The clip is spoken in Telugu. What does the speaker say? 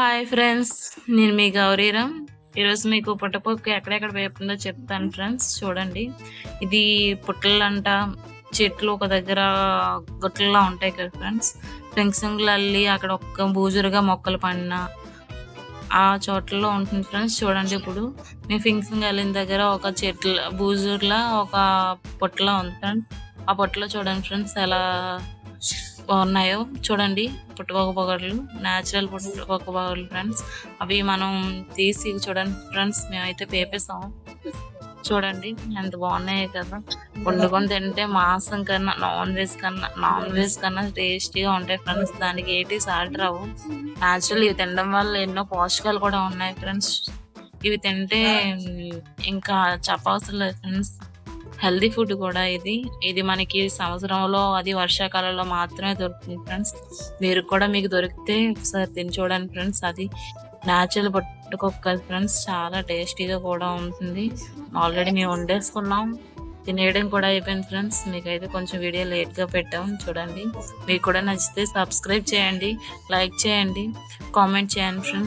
హాయ్ ఫ్రెండ్స్ నేను మీ గౌరీరామ్ ఈరోజు మీకు పుట్టపొక్కు ఎక్కడెక్కడ వేపుందో చెప్తాను ఫ్రెండ్స్ చూడండి. ఇది పుట్టలంట చెట్లు ఒక దగ్గర గుట్టల్లో ఉంటాయి కదా ఫ్రెండ్స్. ఫెన్సింగ్లు అల్లి అక్కడ ఒక్క బూజురుగా మొక్కలు పడిన ఆ చోట్లలో ఉంటుంది ఫ్రెండ్స్ చూడండి ఇప్పుడు. మేము ఫింక్సింగ్ వెళ్ళిన దగ్గర ఒక చెట్ల బూజుర్లా ఒక పొట్టలా ఉంది ఫ్రెండ్స్. ఆ పొట్టలో చూడండి ఫ్రెండ్స్ ఎలా ఉన్నాయో చూడండి. పుట్టుకోక పొగలు న్యాచురల్ పుట్టుకోక పొగలు ఫ్రెండ్స్ అవి మనం తీసి చూడండి ఫ్రెండ్స్ మేమైతే పేపేసాం. చూడండి ఎంత బాగున్నాయి కదా. వండుకొని తింటే మాంసం కన్నా నాన్ వెజ్ కన్నా నాన్ వెజ్ కన్నా టేస్టీగా ఉంటాయి ఫ్రెండ్స్ దానికి ఏంటి సాల్ట్ రావు. న్యాచురల్ ఇవి తినడం వల్ల ఎన్నో పోషకాలు కూడా ఉన్నాయి ఫ్రెండ్స్ ఇవి తింటే ఇంకా చెప్పవసరం లేదు ఫ్రెండ్స్ హెల్దీ ఫుడ్ కూడా ఇది. ఇది మనకి సంవత్సరంలో అది వర్షాకాలంలో మాత్రమే దొరుకుతుంది ఫ్రెండ్స్. మీరు కూడా మీకు దొరికితే ఒకసారి తిని చూడండి ఫ్రెండ్స్. అది న్యాచురల్ పట్టుకోక ఫ్రెండ్స్. చాలా టేస్టీగా కూడా ఉంటుంది. ఆల్రెడీ మేము వండేసుకున్నాం. తినేయడం కూడా అయిపోయింది ఫ్రెండ్స్. మీకైతే కొంచెం వీడియో లేట్గా పెట్టాం. చూడండి. మీకు కూడా నచ్చితే సబ్స్క్రైబ్ చేయండి. లైక్ చేయండి. కామెంట్ చేయండి ఫ్రెండ్స్.